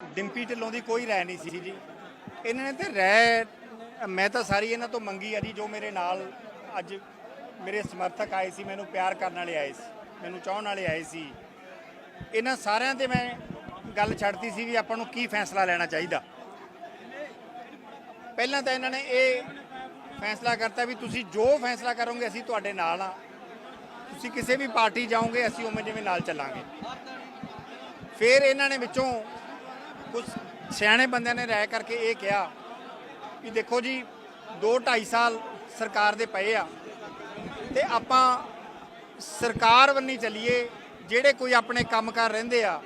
ਡਿੰਪੀ ਢਿੱਲੋਂ ਦੀ ਕੋਈ ਰਾਏ ਨਹੀਂ ਸੀ ਜੀ। ਇਹਨਾਂ ਨੇ ਤੇ ਰਾਏ, ਮੈਂ ਤਾਂ ਸਾਰੀ ਇਹਨਾਂ ਤੋਂ ਮੰਗੀ ਆ ਜੀ, ਜੋ ਮੇਰੇ ਨਾਲ ਅੱਜ ਮੇਰੇ ਸਮਰਥਕ ਆਏ ਸੀ, ਮੈਨੂੰ ਪਿਆਰ ਕਰਨ ਵਾਲੇ ਆਏ ਸੀ, ਮੈਨੂੰ ਚਾਹਣ ਵਾਲੇ ਆਏ ਸੀ। ਇਹਨਾਂ ਸਾਰਿਆਂ ਤੇ ਮੈਂ ਗੱਲ ਛੱਡਤੀ ਸੀ ਵੀ ਆਪਾਂ ਨੂੰ ਕੀ ਫੈਸਲਾ ਲੈਣਾ ਚਾਹੀਦਾ। ਪਹਿਲਾਂ ਤਾਂ ਇਹਨਾਂ ਨੇ ਇਹ ਫੈਸਲਾ ਕਰਤਾ ਵੀ ਤੁਸੀਂ ਜੋ ਫੈਸਲਾ ਕਰੋਗੇ, ਅਸੀਂ ਤੁਹਾਡੇ ਨਾਲ ਆ। ਤੁਸੀਂ ਕਿਸੇ ਵੀ ਪਾਰਟੀ ਜਾਓਗੇ, ਅਸੀਂ ਉਵੇਂ ਜਿਵੇਂ ਨਾਲ ਚੱਲਾਂਗੇ। ਫਿਰ ਇਹਨਾਂ ਨੇ ਵਿੱਚੋਂ ਕੁਝ ਸਿਆਣੇ ਬੰਦਿਆਂ ਨੇ ਰਾਇ ਕਰਕੇ ਇਹ ਕਿਹਾ ਕਿ ਦੇਖੋ ਜੀ 2 2.5 ਸਾਲ ਸਰਕਾਰ ਦੇ ਪਏ ਆ ਤੇ ਆਪਾਂ ਸਰਕਾਰ ਵੱਲ ਚੱਲੀਏ, ਜਿਹੜੇ ਕੋਈ ਆਪਣੇ ਕੰਮ ਕੰਮਕਾਰ ਰਹਿੰਦੇ ਆ,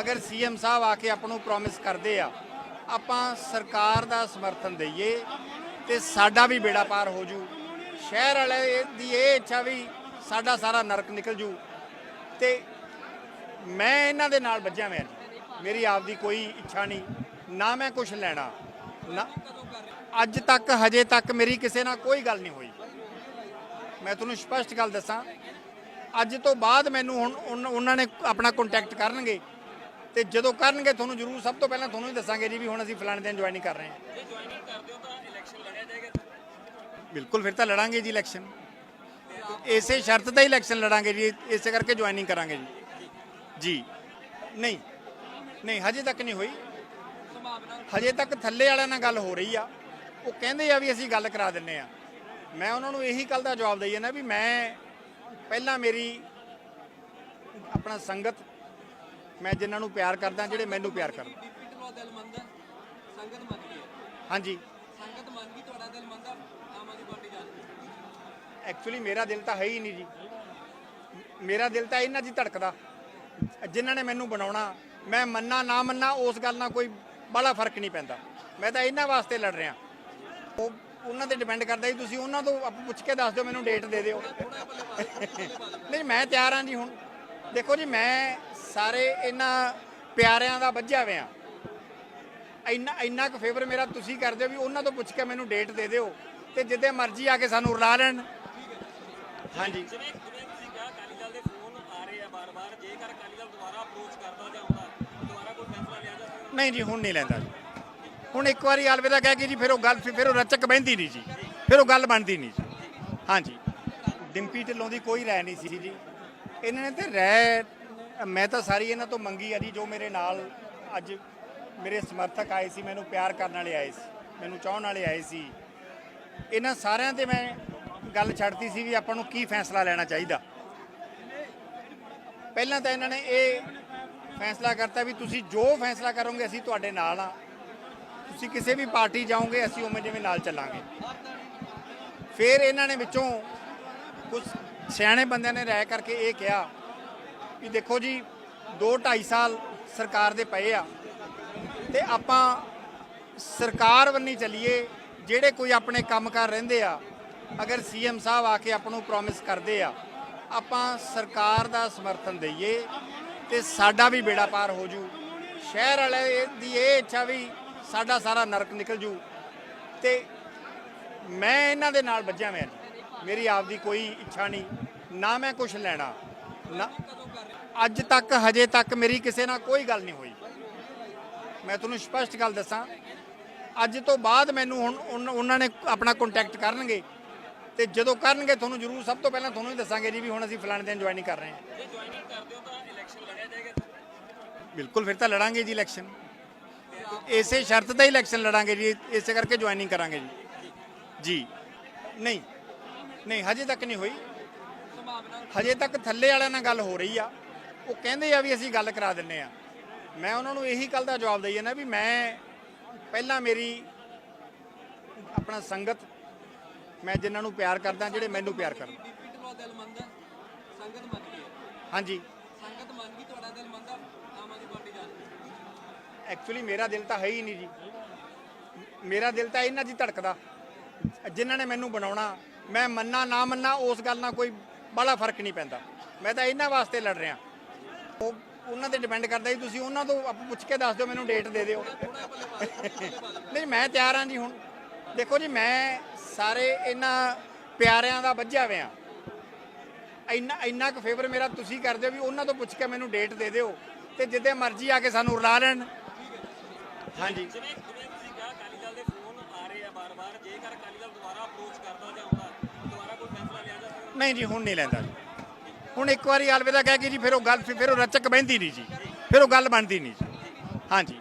ਅਗਰ ਸੀਐਮ ਸਾਹਿਬ ਆ ਕੇ ਆਪ ਨੂੰ ਪ੍ਰੋਮਿਸ ਕਰਦੇ ਆ, ਆਪਾਂ ਸਰਕਾਰ ਦਾ ਸਮਰਥਨ ਦਈਏ ਤੇ ਸਾਡਾ ਵੀ ਬੇੜਾ ਪਾਰ ਹੋ ਜੂ। ਸ਼ਹਿਰ ਵਾਲੇ ਦੀ ਇਹ ਇੱਛਾ ਵੀ ਸਾਡਾ ਸਾਰਾ ਨਰਕ ਨਿਕਲ ਜੂ ਤੇ ਮੈਂ ਇਹਨਾਂ ਦੇ ਨਾਲ ਵੱਜਿਆ ਮੈਂ ਮੇਰੀ ਆਪਦੀ ਕੋਈ ਇੱਛਾ ਨਹੀਂ ਨਾ ਮੈਂ ਕੁਝ ਲੈਣਾ ਨਾ ਅੱਜ ਤੱਕ ਹਜੇ ਤੱਕ ਮੇਰੀ ਕਿਸੇ ਨਾਲ ਕੋਈ ਗੱਲ ਨਹੀਂ ਹੋਈ। ਮੈਂ ਤੁਹਾਨੂੰ ਸਪਸ਼ਟ ਗੱਲ ਦੱਸਾਂ ਅੱਜ ਤੋਂ ਬਾਅਦ ਮੈਨੂੰ ਹੁਣ ਉਹਨਾਂ ਨੇ ਆਪਣਾ ਕੰਟੈਕਟ ਕਰਨਗੇ ਤੇ ਜਦੋਂ ਕਰਨਗੇ ਤੁਹਾਨੂੰ ਜ਼ਰੂਰ ਸਭ ਤੋਂ ਪਹਿਲਾਂ ਤੁਹਾਨੂੰ ਹੀ ਦੱਸਾਂਗੇ ਜੀ ਵੀ ਹੁਣ ਅਸੀਂ ਫਲਾਣੇ ਦਿਨ ਜੁਆਇਨਿੰਗ ਕਰ ਰਹੇ ਹਾਂ। ਜੇ ਜੁਆਇਨਿੰਗ ਕਰਦੇ ਹੋ ਤਾਂ ਇਲੈਕਸ਼ਨ ਲੜਿਆ ਜਾਏਗਾ। ਬਿਲਕੁਲ ਫਿਰ ਤਾਂ ਲੜਾਂਗੇ ਜੀ ਇਲੈਕਸ਼ਨ ਇਸੇ ਸ਼ਰਤ ਤੇ ਇਲੈਕਸ਼ਨ ਲੜਾਂਗੇ ਜੀ ਇਸੇ ਕਰਕੇ ਜੁਆਇਨਿੰਗ ਕਰਾਂਗੇ ਜੀ। ਜੀ। ਨਹੀਂ ਨਹੀਂ, ਹਜੇ ਤੱਕ ਨਹੀਂ ਹੋਈ। ਸੰਭਾਵਨਾ ਹਜੇ ਤੱਕ ਥੱਲੇ ਵਾਲਿਆਂ ਨਾਲ ਗੱਲ ਹੋ ਰਹੀ ਆ। ਉਹ ਕਹਿੰਦੇ ਆ ਵੀ ਅਸੀਂ ਗੱਲ ਕਰਾ ਦਿੰਨੇ ਆ। ਮੈਂ ਉਹਨਾਂ ਨੂੰ ਇਹੀ ਕੱਲ ਦਾ ਜਵਾਬ ਦਈ ਨਾ ਵੀ ਮੈਂ ਪਹਿਲਾਂ ਮੇਰੀ ਆਪਣਾ ਸੰਗਤ, ਮੈਂ ਜਿਨ੍ਹਾਂ ਨੂੰ ਪਿਆਰ ਕਰਦਾ, ਜਿਹੜੇ ਮੈਨੂੰ ਪਿਆਰ ਕਰਦੇ ਦਿਲ ਮੰਨਦਾ ਸੰਗਤ ਮੰਨਦੀ ਹੈ ਹਾਂਜੀ। ਸੰਗਤ ਮੰਨ ਤੁਹਾਡਾ ਦਿਲ ਮੰਨਦਾ ਆਮ ਆਦਮੀ ਪਾਰਟੀ ਜਾਣ ਐਕਚੁਅਲੀ ਮੇਰਾ ਦਿਲ ਤਾਂ ਹੈ ਹੀ ਨਹੀਂ ਜੀ। ਮੇਰਾ ਦਿਲ ਤਾਂ ਇਹਨਾਂ ਦੀ ਧੜਕਦਾ। ਜਿਨ੍ਹਾਂ ਨੇ ਮੈਨੂੰ ਬਣਾਉਣਾ ਮੈਂ ਮੰਨਾ ਨਾ ਮੰਨਾ ਉਸ ਗੱਲ ਨਾਲ ਕੋਈ ਬੜਾ ਫ਼ਰਕ ਨਹੀਂ ਪੈਂਦਾ। ਮੈਂ ਤਾਂ ਇਹਨਾਂ ਵਾਸਤੇ ਲੜ ਰਿਹਾ। ਉਹ ਉਹਨਾਂ ਤੇ ਡਿਪੈਂਡ ਕਰਦਾ ਜੀ ਤੁਸੀਂ ਉਹਨਾਂ ਤੋਂ ਆਪ ਪੁੱਛ ਕੇ ਦੱਸ ਦਿਓ ਮੈਨੂੰ ਡੇਟ ਦੇ ਦਿਓ। ਨਹੀਂ ਮੈਂ ਤਿਆਰ ਹਾਂ ਜੀ ਹੁਣ। ਦੇਖੋ ਜੀ ਮੈਂ ਸਾਰੇ ਇਹਨਾਂ ਪਿਆਰਿਆਂ ਦਾ ਵੱਜਿਆ ਹੋਇਆ। ਇੰਨਾ ਇੰਨਾ ਕੁ ਫੇਵਰ ਮੇਰਾ ਤੁਸੀਂ ਕਰਦੇ ਹੋ ਵੀ ਉਹਨਾਂ ਤੋਂ ਪੁੱਛ ਕੇ ਮੈਨੂੰ ਡੇਟ ਦੇ ਦਿਓ ਤੇ ਜਿੱਦੇ ਮਰਜ਼ੀ ਆ ਕੇ ਸਾਨੂੰ ਰਲਾ ਲੈਣ। ਹਾਂਜੀ। ਜਿਵੇਂ ਜਿਵੇਂ ਤੁਸੀਂ ਕਿਹਾ ਅਕਾਲੀ ਦਲ ਦੇ ਫੋਨ ਆ ਰਹੇ ਆ ਬਾਰ-ਬਾਰ। ਜੇਕਰ ਅਕਾਲੀ ਦਲ ਦੁਬਾਰਾ ਅਪਰੋਚ ਕਰਦਾ ਜਾਂ ਆਉਂਦਾ ਦੁਬਾਰਾ ਕੋਈ ਫੈਸਲਾ ਲਿਆ ਜਾ ਸਕਦਾ ਨਹੀਂ ਜੀ, ਹੁਣ ਨਹੀਂ ਲੈਂਦਾ ਜੀ। ਹੁਣ ਇੱਕ ਵਾਰੀ ਅਲਵਿਦਾ ਕਹਿ ਕੇ ਜੀ, ਫਿਰ ਉਹ ਗੱਲ ਫਿਰ ਉਹ ਰਚਕ ਬਹਿੰਦੀ ਨਹੀਂ ਜੀ। ਫਿਰ ਉਹ ਗੱਲ ਬਣਦੀ ਨਹੀਂ ਜੀ। ਹਾਂਜੀ ਡਿੰਪੀ ਢਿੱਲੋਂ ਦੀ ਕੋਈ ਰਾਏ ਨਹੀਂ ਸੀ ਜੀ। ਇਹਨਾਂ ਨੇ ਤੇ ਰਾਏ, ਮੈਂ ਤਾਂ ਸਾਰੀ ਇਹਨਾਂ ਤੋਂ ਮੰਗੀ ਆ ਜੀ, ਜੋ ਮੇਰੇ ਨਾਲ ਅੱਜ ਮੇਰੇ ਸਮਰਥਕ ਆਏ ਸੀ, ਮੈਨੂੰ ਪਿਆਰ ਕਰਨ ਵਾਲੇ ਆਏ ਸੀ, ਮੈਨੂੰ ਚਾਹਣ ਵਾਲੇ ਆਏ ਸੀ। ਇਹਨਾਂ ਸਾਰਿਆਂ ਤੇ ਮੈਂ ਗੱਲ ਛੱਡਤੀ ਸੀ ਵੀ ਆਪਾਂ ਨੂੰ ਕੀ ਫੈਸਲਾ ਲੈਣਾ ਚਾਹੀਦਾ। ਪਹਿਲਾਂ ਤਾਂ ਇਹਨਾਂ ਨੇ ਇਹ ਫੈਸਲਾ ਕਰਤਾ ਵੀ ਤੁਸੀਂ ਜੋ ਫੈਸਲਾ ਕਰੋਗੇ ਅਸੀਂ ਤੁਹਾਡੇ ਨਾਲ ਆ। ਤੁਸੀਂ ਕਿਸੇ ਵੀ ਪਾਰਟੀ ਜਾਓਗੇ, ਅਸੀਂ ਉਵੇਂ ਜਿਵੇਂ ਨਾਲ ਚੱਲਾਂਗੇ। ਫਿਰ ਇਹਨਾਂ ਨੇ ਵਿੱਚੋਂ ਕੁਝ ਸਿਆਣੇ ਬੰਦਿਆਂ ਨੇ ਰਾਇ ਕਰਕੇ ਇਹ ਕਿਹਾ ਕਿ ਦੇਖੋ ਜੀ 2 2.5 ਸਾਲ ਸਰਕਾਰ ਦੇ ਪਏ ਆ ਤੇ ਆਪਾਂ ਸਰਕਾਰ ਵੱਲ ਚੱਲੀਏ, ਜਿਹੜੇ ਕੋਈ ਆਪਣੇ ਕੰਮ ਕੰਮਕਾਰ ਰਹਿੰਦੇ ਆ, ਅਗਰ ਸੀਐਮ ਸਾਹਿਬ ਆ ਕੇ ਆਪ ਨੂੰ ਪ੍ਰੋਮਿਸ ਕਰਦੇ ਆ, ਆਪਾਂ ਸਰਕਾਰ ਦਾ ਸਮਰਥਨ ਦਈਏ ਤੇ ਸਾਡਾ ਵੀ ਬੇੜਾ ਪਾਰ ਹੋ ਜੂ। ਸ਼ਹਿਰ ਵਾਲੇ ਦੀ ਇਹ ਇੱਛਾ ਵੀ ਸਾਡਾ ਸਾਰਾ ਨਰਕ ਨਿਕਲ ਜੂ। ਤੇ ਮੈਂ ਇਹਨਾਂ ਦੇ ਨਾਲ ਵੱਜਿਆ ਮੈਂ ਮੇਰੀ ਆਪਦੀ ਕੋਈ ਇੱਛਾ ਨਹੀਂ, ਨਾ ਮੈਂ ਕੁਝ ਲੈਣਾ, ਨਾ ਅੱਜ ਤੱਕ, ਹਜੇ ਤੱਕ ਮੇਰੀ ਕਿਸੇ ਨਾਲ ਕੋਈ ਗੱਲ ਨਹੀਂ ਹੋਈ। ਮੈਂ ਤੁਹਾਨੂੰ ਸਪਸ਼ਟ ਗੱਲ ਦੱਸਾਂ, ਅੱਜ ਤੋਂ ਬਾਅਦ ਮੈਨੂੰ ਹੁਣ ਉਹਨਾਂ ਨੇ ਆਪਣਾ ਕੰਟੈਕਟ ਕਰਨਗੇ। ਤੇ ਜਦੋਂ ਕਰਨਗੇ, ਤੁਹਾਨੂੰ ਜ਼ਰੂਰ ਸਭ ਤੋਂ ਪਹਿਲਾਂ ਤੁਹਾਨੂੰ ਹੀ ਦੱਸਾਂਗੇ ਜੀ ਵੀ ਹੁਣ ਅਸੀਂ ਫਲਾਣੇ ਦਿਨ ਜੁਆਇਨਿੰਗ ਕਰ ਰਹੇ। ਹਾਂ ਜੇ ਜੁਆਇਨਿੰਗ ਕਰਦੇ ਹੋ ਤਾਂ ਬਿਲਕੁਲ ਫਿਰ ਤਾਂ ਲੜਾਂਗੇ ਜੀ ਇਲੈਕਸ਼ਨ ਇਸੇ ਸ਼ਰਤ ਤੇ ਇਲੈਕਸ਼ਨ ਲੜਾਂਗੇ ਜੀ ਇਸੇ ਕਰਕੇ ਜੁਆਇਨਿੰਗ ਕਰਾਂਗੇ ਜੀ। ਜੀ। ਨਹੀਂ ਨਹੀਂ ਹਜੇ ਤੱਕ ਨਹੀਂ ਹੋਈ। ਹਜੇ ਤੱਕ ਥੱਲੇ ਵਾਲਿਆਂ ਨਾਲ ਗੱਲ ਹੋ ਰਹੀ ਆ। ਉਹ ਕਹਿੰਦੇ ਆ ਵੀ ਅਸੀਂ ਗੱਲ ਕਰਾ ਦਿੰਨੇ ਆ। ਮੈਂ ਉਹਨਾਂ ਨੂੰ ਇਹੀ ਕੱਲ ਦਾ ਜਵਾਬ ਦਈ ਨਾ ਵੀ ਮੈਂ ਪਹਿਲਾਂ ਮੇਰੀ ਆਪਣਾ ਸੰਗਤ ਮੈਂ ਜਿਨ੍ਹਾਂ ਨੂੰ ਪਿਆਰ ਕਰਦਾ ਜਿਹੜੇ ਮੈਨੂੰ ਪਿਆਰ ਕਰਦੇ। ਹਾਂਜੀ। ਸੰਗਤ ਮੰਨ ਗਈ, ਤੁਹਾਡਾ ਦਿਲ ਮੰਨਦਾ ਆਮ ਆਦਮੀ ਪਾਰਟੀ ਜਾਣ ਐਕਚੁਅਲੀ ਮੇਰਾ ਦਿਲ ਤਾਂ ਹੈ ਹੀ ਨਹੀਂ ਜੀ। ਮੇਰਾ ਦਿਲ ਤਾਂ ਇਹਨਾਂ ਦੀ ਧੜਕਦਾ। ਜਿਨ੍ਹਾਂ ਨੇ ਮੈਨੂੰ ਬਣਾਉਣਾ, ਮੈਂ ਮੰਨਾ, ਨਾ ਮੰਨਾ, ਉਸ ਗੱਲ ਨਾਲ ਕੋਈ ਬੜਾ ਫ਼ਰਕ ਨਹੀਂ ਪੈਂਦਾ। ਮੈਂ ਤਾਂ ਇਹਨਾਂ ਵਾਸਤੇ ਲੜ ਰਿਹਾ। ਉਹ, ਉਹਨਾਂ ਤੇ ਡਿਪੈਂਡ ਕਰਦਾ ਜੀ, ਤੁਸੀਂ ਉਹਨਾਂ ਤੋਂ ਆਪ ਪੁੱਛ ਕੇ ਦੱਸ ਦਿਓ, ਮੈਨੂੰ ਡੇਟ ਦੇ ਦਿਓ। ਨਹੀਂ, ਮੈਂ ਤਿਆਰ ਹਾਂ ਜੀ ਹੁਣ। ਦੇਖੋ ਜੀ, ਮੈਂ ਸਾਰੇ ਇਹਨਾਂ ਪਿਆਰਿਆਂ ਦਾ ਵੱਜਿਆ ਹੋਇਆ। ਇੰਨਾ ਇੰਨਾ ਕੁ ਫੇਵਰ ਮੇਰਾ ਤੁਸੀਂ ਕਰਦੇ ਹੋ ਵੀ ਉਹਨਾਂ ਤੋਂ ਪੁੱਛ ਕੇ ਮੈਨੂੰ ਡੇਟ ਦੇ ਦਿਓ ਤੇ ਜਿੱਦੇ ਮਰਜ਼ੀ ਆ ਕੇ ਸਾਨੂੰ ਰਲਾ ਲੈਣ। ਹਾਂਜੀ। ਜਿਵੇਂ ਜਿਵੇਂ ਤੁਸੀਂ ਕਿਹਾ ਅਕਾਲੀ ਦਲ ਦੇ ਫੋਨ ਆ ਰਹੇ ਆ ਬਾਰ-ਬਾਰ ਜੇਕਰ ਅਕਾਲੀ ਦਲ ਦੁਬਾਰਾ ਅਪਰੋਚ ਕਰਦਾ ਜਾਂਦਾ ਦੁਬਾਰਾ ਕੋਈ ਫੈਸਲਾ ਲਿਆ ਜਾ ਸਕਦਾ? ਨਹੀਂ ਜੀ ਹੁਣ ਨਹੀਂ ਲੈਂਦਾ ਜੀ। ਹੁਣ ਇੱਕ ਵਾਰੀ ਅਲਵਿਦਾ ਕਹਿ ਕੇ ਜੀ ਫਿਰ ਉਹ ਗੱਲ ਫਿਰ ਉਹ ਰਚਕ ਬਹਿੰਦੀ ਨਹੀਂ ਜੀ। ਫਿਰ ਉਹ ਗੱਲ ਬਣਦੀ ਨਹੀਂ ਜੀ। ਹਾਂਜੀ।